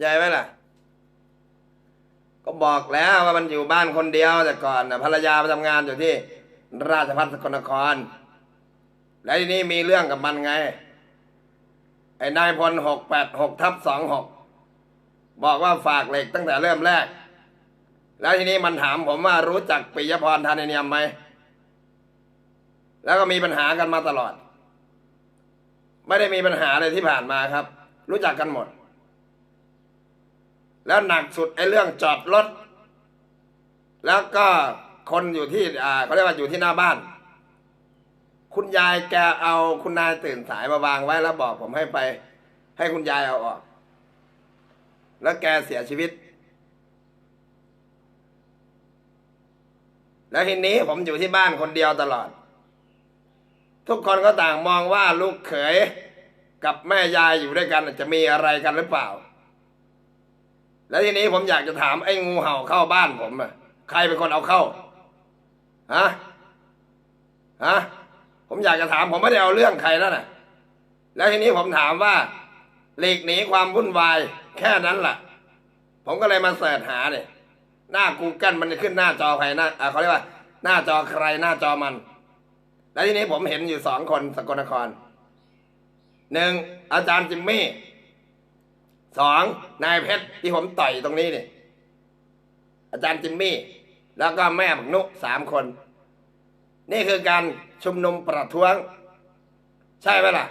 ใหญ่ไหมล่ะ ก็บอกแล้วว่ามันอยู่บ้านคนเดียวแต่ก่อนนะภรรยาไปทำงานอยู่ที่ ราชพัฒสกลนคร แล้วทีนี้มีเรื่องกับมันไง ไอ้นายพลหกแปดหกทับสองหกบอกว่าฝากเหล็กตั้งแต่เริ่มแรก แล้วทีนี้มันถามผมว่ารู้จักปิยพรธานเนียมไหม แล้วก็มีปัญหากันมาตลอด ไม่ได้มีปัญหาเลยที่ผ่านมาครับ รู้จักกันหมด แล้วหนักสุดไอ้เรื่องจอดรถ แล้วก็คนอยู่ที่อ่าเขาเรียกว่าอยู่ที่หน้าบ้าน คุณยายแกเอาคุณนายตื่นสายมาวางไว้แล้วบอกผมให้ไป ให้คุณยายเอาออก แล้วแกเสียชีวิต แล้วทีนี้ผมอยู่ที่บ้านคนเดียวตลอด ทุกคนก็ต่างมองว่าลูกเขยกับแม่ยายอยู่ด้วยกันจะมีอะไรกันหรือเปล่า แล้วทีนี้ผมอยากจะถามไอ้งูเห่าเข้าบ้านผมอะใครเป็นคนเอาเข้าฮะฮะผมอยากจะถามผมไม่ได้เอาเรื่องใครแล้วนะแล้วทีนี้ผมถามว่าหลีกหนีความวุ่นวายแค่นั้นแหละผมก็เลยมาเสิร์ชหาเนี่ยหน้า Google มันจะขึ้นหน้าจอใครหน้าเขาเรียกว่า หน้าจอใครหน้าจอมัน แล้วทีนี้ผมเห็นอยู่สองคนสกลนครหนึ่งอาจารย์จิมมี่ สองนายเพชรที่ผมต่อยตรงนี้เนี่ยอาจารย์จิมมี่ แล้วก็แม่บักนุสามคน นี่คือการชุมนุมประท้วง ใช่ไหมล่ะ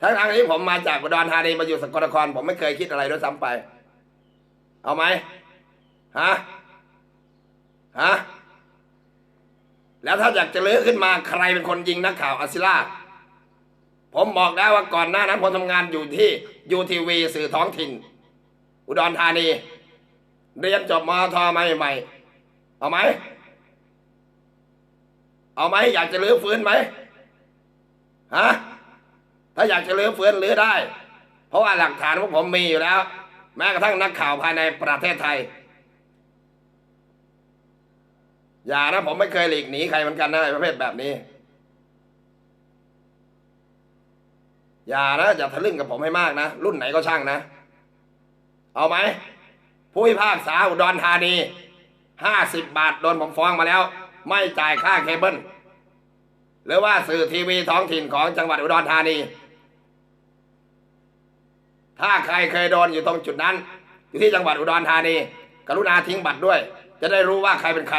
ทั้งทางๆที่ผมมาจากอุดรธานีมาอยู่สกลนคร ผมไม่เคยคิดอะไรด้วยซ้ำไป เอาไหมฮะฮะแล้วถ้าอยากจะเลือขึ้นมาใครเป็นคนยิงนักข่าวอาซิล่าผมบอกได้ว่าก่อนหน้านั้นผมทำงานอยู่ที่ ยูทีวีสื่อท้องถิ่น อุดรธานี เรียนจบมอทมาใหม่เอาไหม เอาไหมอยากจะลื้อฟื้นไหมฮะถ้าอยากจะลื้อฟื้นลื้อได้ เพราะว่าหลักฐานพวกผมมีอยู่แล้ว แม้กระทั่งนักข่าวภายในประเทศไทย อย่านะผมไม่เคยหลีกหนีใครเหมือนกันนะประเภทแบบนี้ อย่านะอย่าทะลึ่งกับผมให้มากนะ รุ่นไหนก็ช่างนะ เอาไหมผู้พิพากษาอุดรธานีห้าสิบบาทโดนผมฟ้องมาแล้ว ไม่จ่ายค่าเคเบิลหรือว่าสื่อทีวีท้องถิ่นของจังหวัดอุดรธานี ถ้าใครเคยโดนอยู่ตรงจุดนั้น อยู่ที่จังหวัดอุดรธานี กรุณาทิ้งบัตรด้วย จะได้รู้ว่าใครเป็นใคร